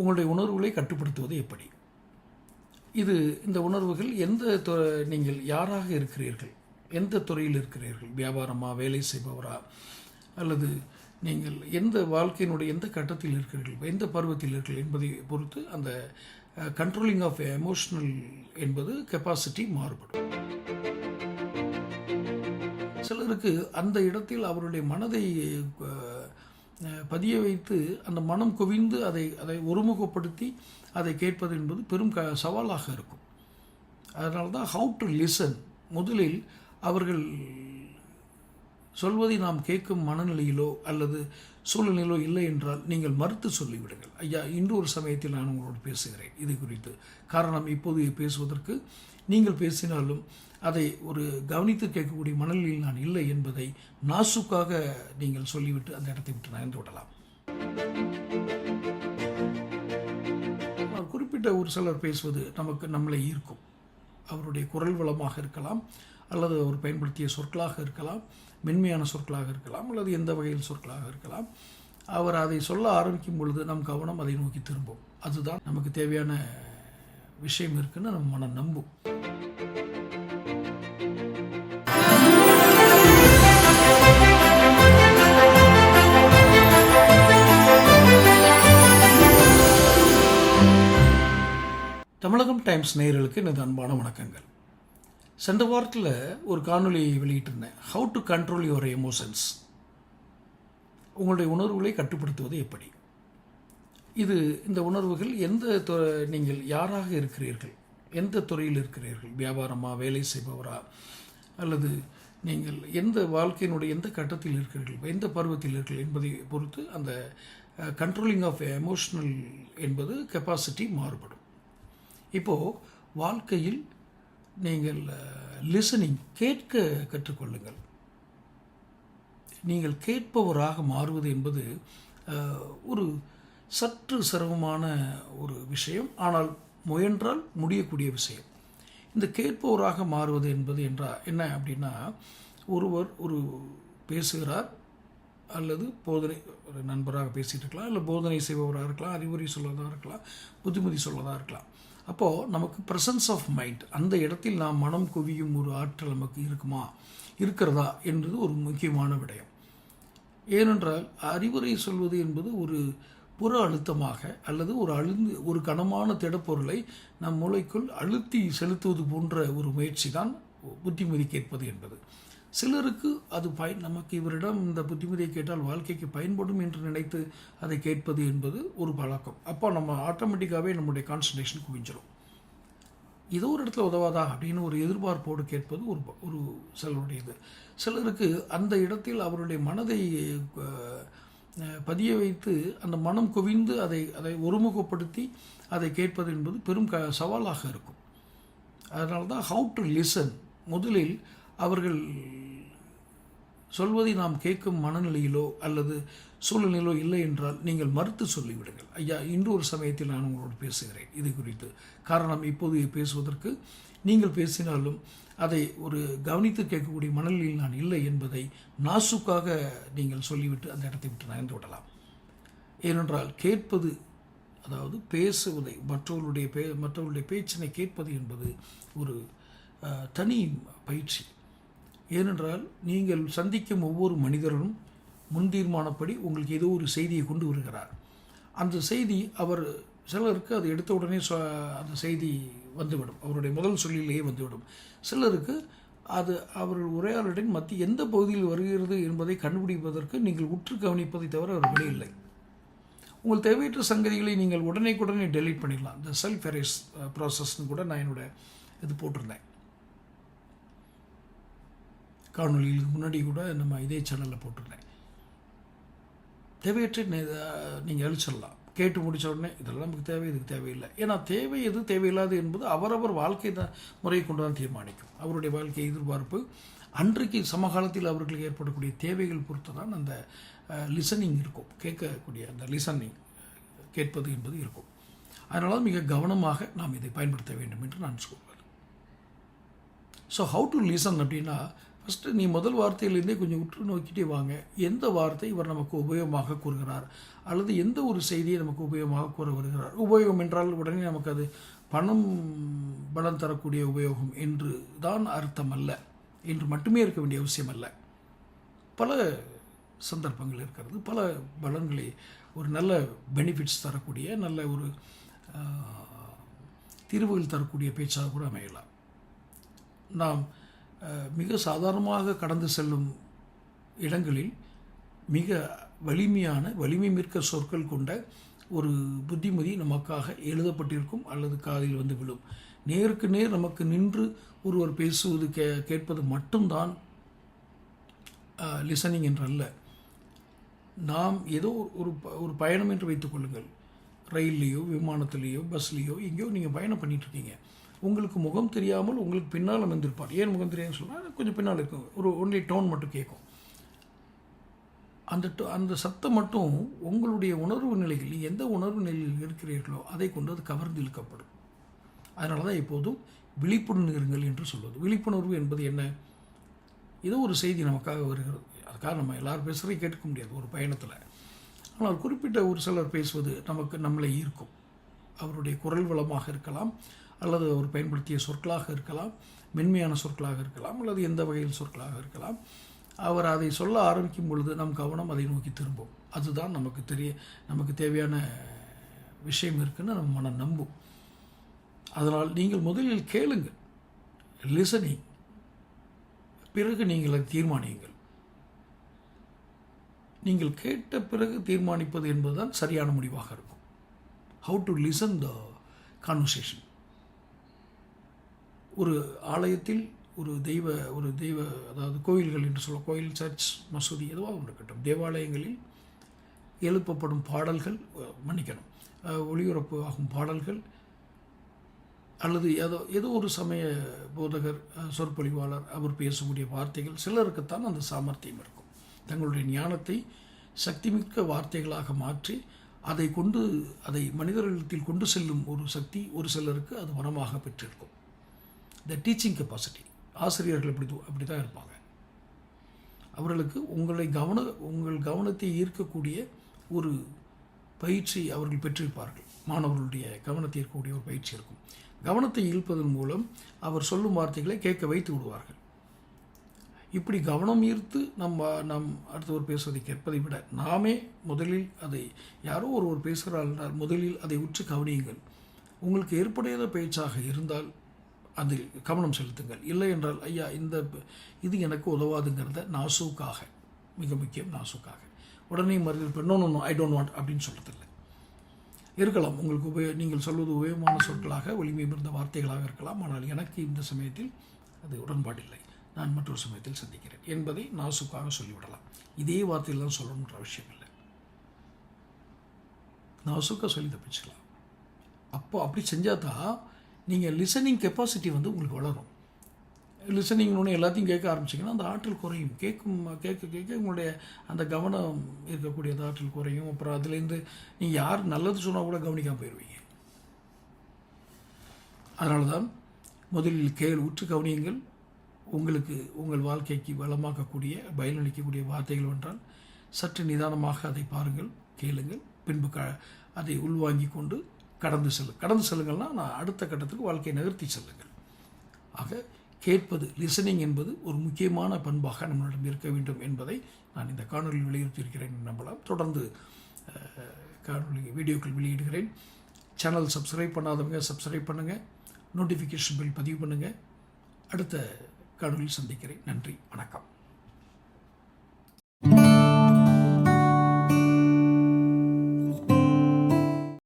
உங்களுடைய உணர்வுகளை கட்டுப்படுத்துவது எப்படி? இது இந்த உணர்வுகள் எந்த து நீங்கள் யாராக இருக்கிறீர்கள்? எந்த துறையில் இருக்கிறீர்கள்? வியாபாரமாக வேலை செய்பவரா? அல்லது நீங்கள் எந்த வாழ்க்கையினுடைய எந்த கட்டத்தில் இருக்கிறீர்கள்? எந்த பருவத்தில் இருக்கிறீர்கள் என்பதை பொறுத்து அந்த கண்ட்ரோலிங் ஆஃப் எமோஷனல் என்பது கெப்பாசிட்டி மாறுபடும். சிலருக்கு அந்த இடத்தில் அவருடைய மனதை பதிய வைத்து அந்த மனம் குவிந்து அதை அதை ஒருமுகப்படுத்தி அதை கேட்பது என்பது பெரும் க சவாலாக இருக்கும். அதனால தான் ஹவு டு லிசன் முதலில் அவர்கள் சொல்வதை நாம் கேட்கும் மனநிலையிலோ அல்லது சூழ்நிலையிலோ இல்லை என்றால் நீங்கள் மறுத்து சொல்லிவிடுங்கள். ஐயா இன்று ஒரு சமயத்தில் நான் உங்களோடு பேசுகிறேன். இது குறித்து. காரணம் இப்போது பேசுவதற்கு நீங்கள் பேசினாலும் அதை ஒரு கவனித்து கேட்கக்கூடிய மனநிலையில் நான் இல்லை என்பதை நாசுக்காக நீங்கள் சொல்லிவிட்டு அந்த இடத்தை விட்டு நகர்ந்து விடலாம். குறிப்பிட்ட ஒரு சிலர் பேசுவது நமக்கு நம்மளை ஈர்க்கும். அவருடைய குரல் வளமாக இருக்கலாம். அல்லது அவர் பயன்படுத்திய சொற்களாக இருக்கலாம் மென்மையான சொற்களாக இருக்கலாம் அல்லது எந்த வகையில் சொற்களாக இருக்கலாம். அவர் அதை சொல்ல ஆரம்பிக்கும் பொழுது நம் கவனம் அதை நோக்கி திரும்பும். அதுதான் நமக்கு தேவையான விஷயம் இருக்குன்னு நம்ம மனம் நம்பும். தமிழகம் டைம்ஸ் நேயர்களுக்கு எனது அன்பான வணக்கங்கள். சென்ற வாரத்தில் ஒரு காணொலி வெளியிட்டிருந்தேன். How to control your emotions உங்களுடைய உணர்வுகளை கட்டுப்படுத்துவது எப்படி? இது இந்த உணர்வுகள் எந்த நீங்கள் யாராக இருக்கிறீர்கள்? எந்த துறையில் இருக்கிறீர்கள்? வியாபாரமாக வேலை செய்பவரா? அல்லது நீங்கள் எந்த வாழ்க்கையினுடைய எந்த கட்டத்தில் இருக்கிறீர்கள்? எந்த பருவத்தில் இருக்கிறீர்கள் என்பதை பொறுத்து அந்த கண்ட்ரோலிங் ஆஃப் எமோஷனல் என்பது கெப்பாசிட்டி மாறுபடும். இப்போது வாழ்க்கையில் நீங்கள் லிசனிங் கேட்க கற்றுக்கொள்ளுங்கள். நீங்கள் கேட்பவராக மாறுவது என்பது ஒரு சற்று சிரமமான ஒரு விஷயம். ஆனால் முயன்றால் முடியக்கூடிய விஷயம். இந்த கேட்பவராக மாறுவது என்பது என்றால் என்ன அப்படின்னா ஒருவர் ஒரு பேசுகிறார் அல்லது போதனை ஒரு நண்பராக பேசிகிட்டு இருக்கலாம் இல்லை போதனை செய்பவராக இருக்கலாம் அறிவுரை சொல்வதாக இருக்கலாம் புத்திமதி சொல்வதாக இருக்கலாம். அப்போது நமக்கு ப்ரெசன்ஸ் ஆஃப் மைண்ட் அந்த இடத்தில் நாம் மனம் குவியும் ஒரு ஆற்றல் நமக்கு இருக்குமா? இருக்கிறதா என்பது ஒரு முக்கியமான விடயம். ஏனென்றால் அறிவுரை சொல்வது என்பது ஒரு புற அழுத்தமாக அல்லது ஒரு அழுந்து ஒரு கனமான திடப்பொருளை நம் மூளைக்குள் அழுத்தி செலுத்துவது போன்ற ஒரு முயற்சி தான் புத்திமதி கேட்பது என்பது. சிலருக்கு அது பயன் நமக்கு இவரிடம் இந்த புத்திமதியை கேட்டால் வாழ்க்கைக்கு பயன்படும் என்று நினைத்து அதை கேட்பது என்பது ஒரு பழக்கம். அப்போ நம்ம ஆட்டோமேட்டிக்காகவே நம்முடைய கான்சன்ட்ரேஷன் குவிஞ்சிடும் ஏதோ ஒரு இடத்துல உதவாதா அப்படின்னு ஒரு எதிர்பார்ப்போடு கேட்பது ஒரு ஒரு சிலருடையது. சிலருக்கு அந்த இடத்தில் அவருடைய மனதை பதிய வைத்து அந்த மனம் குவிந்து அதை அதை ஒருமுகப்படுத்தி அதை கேட்பது என்பது பெரும் க சவாலாக இருக்கும். அதனால தான் ஹவு டு லிசன் முதலில் அவர்கள் சொல்வதை நாம் கேட்கும் மனநிலையிலோ அல்லது சூழ்நிலையிலோ இல்லை என்றால் நீங்கள் மறுத்து சொல்லிவிடுங்கள். ஐயா இன்று ஒரு சமயத்தில் நான் உங்களோடு பேசுகிறேன். இது குறித்து காரணம் இப்போது பேசுவதற்கு நீங்கள் பேசினாலும் அதை ஒரு கவனித்து கேட்கக்கூடிய மனநிலையில் நான் இல்லை என்பதை நாசுக்காக நீங்கள் சொல்லிவிட்டு அந்த இடத்தை விட்டு நகர்ந்து விடலாம். ஏனென்றால் கேட்பது அதாவது பேசுவதை மற்றவர்களுடைய பே மற்றவர்களுடைய பேச்சினை கேட்பது என்பது ஒரு தனி பயிற்சி. ஏனென்றால் நீங்கள் சந்திக்கும் ஒவ்வொரு மனிதரும் முன்தீர்மானப்படி உங்களுக்கு ஏதோ ஒரு செய்தியை கொண்டு வருகிறார். அந்த செய்தி அவர் சிலருக்கு அது எடுத்த உடனே அந்த செய்தி வந்துவிடும். அவருடைய முதல் சொல்லிலேயே வந்துவிடும். சிலருக்கு அது அவர்கள் உரையாடலின் மத்திய எந்த பகுதியில் வருகிறது என்பதை கண்டுபிடிப்பதற்கு நீங்கள் உற்று கவனிப்பதை தவிர அவர் வழி இல்லை. உங்கள் தேவையற்ற சங்கதிகளை நீங்கள் உடனேக்குடனே டெலீட் பண்ணிடலாம். இந்த செல்ஃப் எரேஸ் ப்ராசஸ்னு கூட நான் என்னோட இது போட்டிருந்தேன். காணொலிகளுக்கு முன்னாடி கூட நம்ம இதே சேனலில் போட்டிருந்தேன். தேவையற்ற நீங்கள் அழிச்சிடலாம். கேட்டு முடிச்ச உடனே இதெல்லாம் நமக்கு தேவை இதுக்கு தேவையில்லை. ஏன்னா தேவை எது தேவையில்லாது என்பது அவரவர் வாழ்க்கை தான் முறையை கொண்டு தான் தீர்மானிக்கும். அவருடைய வாழ்க்கை எதிர்பார்ப்பு அன்றைக்கு சமகாலத்தில் அவர்களுக்கு ஏற்படக்கூடிய தேவைகள் பொறுத்து தான் அந்த லிசனிங் இருக்கும். கேட்கக்கூடிய அந்த லிசனிங் கேட்பது என்பது இருக்கும். அதனால மிக கவனமாக நாம் இதை பயன்படுத்த வேண்டும் என்று நான் சொல்வேன். ஸோ ஹவு டு லிசன் அப்படின்னா ஃபஸ்ட்டு நீ முதல் வார்த்தையிலேருந்தே கொஞ்சம் உற்று நோக்கிட்டே வாங்க. எந்த வார்த்தை இவர் நமக்கு உபயோகமாக கூறுகிறார்? அல்லது எந்த ஒரு செய்தியை நமக்கு உபயோகமாக கூற வருகிறார்? உபயோகம் என்றால் உடனே நமக்கு அது பணம் பலம் தரக்கூடிய உபயோகம் என்று தான் அர்த்தம் அல்ல என்று மட்டுமே இருக்க வேண்டிய அவசியம் அல்ல. பல சந்தர்ப்பங்கள் இருக்கிறது. பல பலன்களை ஒரு நல்ல பெனிஃபிட்ஸ் தரக்கூடிய நல்ல ஒரு தீர்வுகள் தரக்கூடிய பேச்சாக கூட அமையலாம். நாம் மிக சாதாரணமாக கடந்து செல்லும் இடங்களில் மிக வலிமையான வலிமை மிக்க சொற்கள் கொண்ட ஒரு புத்திமதி நமக்காக எழுதப்பட்டிருக்கும் அல்லது காதில் வந்து விழும். நேருக்கு நேர் நமக்கு நின்று ஒருவர் பேசுவது கே கேட்பது மட்டும்தான் லிசனிங் என்றல்ல. நாம் ஏதோ ஒரு ப- ஒரு பயணம் என்று வைத்துக்கொள்ளுங்கள் ரயில்லையோ விமானத்திலேயோ பஸ்லேயோ எங்கேயோ நீங்கள் பயணம் பண்ணிகிட்ருக்கீங்க உங்களுக்கு முகம் தெரியாமல் உங்களுக்கு பின்னால் அமர்ந்திருப்பார். ஏன் முகம் தெரியாதுன்னு சொன்னால் கொஞ்சம் பின்னால் இருக்கும் ஒரு ஒன்லி டோன் மட்டும் கேட்கும். அந்த அந்த சத்தம் மட்டும் உங்களுடைய உணர்வு நிலையில் எந்த உணர்வு நிலையில் இருக்கிறீர்களோ அதை கொண்டு அது கவர்ந்து இழுக்கப்படும். அதனால தான் எப்போதும் விழிப்புணர்வு இருங்கள் என்று சொல்வது. விழிப்புணர்வு என்பது என்ன? ஏதோ ஒரு செய்தி நமக்காக வருகிறது. அதுக்காக நம்ம எல்லாரும் பேசுகிறதையும் கேட்க முடியாது ஒரு பயணத்தில். ஆனால் குறிப்பிட்ட ஒரு சிலர் பேசுவது நமக்கு நம்மளை ஈர்க்கும். அவருடைய குரல் வளமாக இருக்கலாம் அல்லது அவர் பயன்படுத்திய சொற்களாக இருக்கலாம் மென்மையான சொற்களாக இருக்கலாம் அல்லது எந்த வகையில் சொற்களாக இருக்கலாம். அவர் அதை சொல்ல ஆரம்பிக்கும் பொழுது நம் கவனம் அதை நோக்கி திரும்பும். அதுதான் நமக்கு தெரிய நமக்கு தேவையான விஷயம் இருக்குன்னு நம்ம மனம் நம்பும். அதனால் நீங்கள் முதலில் கேளுங்கள். லிசனிங் பிறகு நீங்கள் அதை தீர்மானியுங்கள். நீங்கள் கேட்ட பிறகு தீர்மானிப்பது என்பதுதான் சரியான முடிவாக இருக்கும். How to listen the conversation ஒரு ஆலயத்தில் ஒரு தெய்வ ஒரு தெய்வ அதாவது கோயில்கள் என்று சொல்ல கோயில் சர்ச் மசூதி எதுவாக இருக்கட்டும். தேவாலயங்களில் எழுப்பப்படும் பாடல்கள் மன்னிக்கணும். ஒளிபரப்பு ஆகும் பாடல்கள் அல்லது ஏதோ ஏதோ ஒரு சமய போதகர் சொற்பொழிவாளர் அவர் பேசக்கூடிய வார்த்தைகள் சிலருக்குத்தான் அந்த சாமர்த்தியம் இருக்கும். தங்களுடைய ஞானத்தை சக்திமிக்க வார்த்தைகளாக மாற்றி அதை கொண்டு அதை மனிதர்களிடத்தில் கொண்டு செல்லும் ஒரு சக்தி ஒரு சிலருக்கு அது வனமாக பெற்றிருக்கும். த டீச்சிங் கெப்பாசிட்டி ஆசிரியர்கள் இப்படி அப்படி தான் இருப்பாங்க. அவர்களுக்கு உங்களை கவன உங்கள் கவனத்தை ஈர்க்கக்கூடிய ஒரு பயிற்சி அவர்கள் பெற்றிருப்பார்கள். மாணவர்களுடைய கவனத்தை ஈர்க்கக்கூடிய ஒரு பயிற்சி இருக்கும். கவனத்தை ஈர்ப்பதன் மூலம் அவர் சொல்லும் வார்த்தைகளை கேட்க வைத்து விடுவார்கள். இப்படி கவனம் ஈர்த்து நம்ம நம் அடுத்தவர் பேசுவதை கேட்பதை விட நாமே முதலில் அதை யாரோ ஒருவர் பேசுகிறார் முதலில் அதை உற்று கவனியுங்கள். உங்களுக்கு ஏற்புடையத பேச்சாக இருந்தால் அதில் கவனம் செலுத்துங்கள். இல்லை என்றால் ஐயா இந்த இது எனக்கு உதவாதுங்கிறத நாசூக்காக மிக முக்கியம் நாசூக்காக. உடனே மறுதல் no no no I don't want அப்படின்னு சொல்கிறதில்ல இருக்கலாம் உங்களுக்கு உபயோ நீங்கள் சொல்வது உபயோகமான சொற்களாக வலிமை மிகுந்த வார்த்தைகளாக இருக்கலாம். ஆனால் எனக்கு இந்த சமயத்தில் அது உடன்பாடில்லை. நான் மற்றொரு சமயத்தில் சந்திக்கிறேன் என்பதை நாசுக்காக சொல்லிவிடலாம். இதே வார்த்தையில் தான் சொல்லணுன்ற அவசியம் இல்லை. நாசுக்காக சொல்லி தப்பிச்சுக்கலாம். அப்போ அப்படி செஞ்சால் தான் நீங்கள் லிசனிங் கெப்பாசிட்டி வந்து உங்களுக்கு வளரும். லிசனிங் எல்லாத்தையும் கேட்க ஆரம்பிச்சிங்கன்னா அந்த ஆற்றல் குறையும். கேட்கும் கேட்க கேட்க உங்களுடைய அந்த கவனம் இருக்கக்கூடிய அந்த ஆற்றல் குறையும். அப்புறம் அதுலேருந்து நீங்கள் யார் நல்லது சொன்னால் கூட கவனிக்காமல் போயிடுவீங்க அதனால தான் முதலில் கேள் உற்று கவனியுங்கள். உங்களுக்கு உங்கள் வாழ்க்கைக்கு வளமாக்கக்கூடிய பயனளிக்கக்கூடிய வார்த்தைகள் என்றால் சற்று நிதானமாக அதை பாருங்கள் கேளுங்கள். பின்பு க அதை உள்வாங்கி கொண்டு கடந்து செல்லு கடந்து செல்லுங்கள்னா நான் அடுத்த கட்டத்துக்கு வாழ்க்கையை நகர்த்தி செல்லுங்கள். ஆக கேட்பது லிசனிங் என்பது ஒரு முக்கியமான பண்பாக நம்மளிடம் இருக்க வேண்டும் என்பதை நான் இந்த காணொலியில் வலியுறுத்தியிருக்கிறேன் நம்பலாம். தொடர்ந்து காணொலி வீடியோக்கள் வெளியிடுகிறேன். சேனல் சப்ஸ்கிரைப் பண்ணாதவங்க சப்ஸ்கிரைப் பண்ணுங்கள் நோட்டிஃபிகேஷன் பில் பதிவு பண்ணுங்கள் அடுத்த காணொலியில் சந்திக்கிறேன். நன்றி வணக்கம்.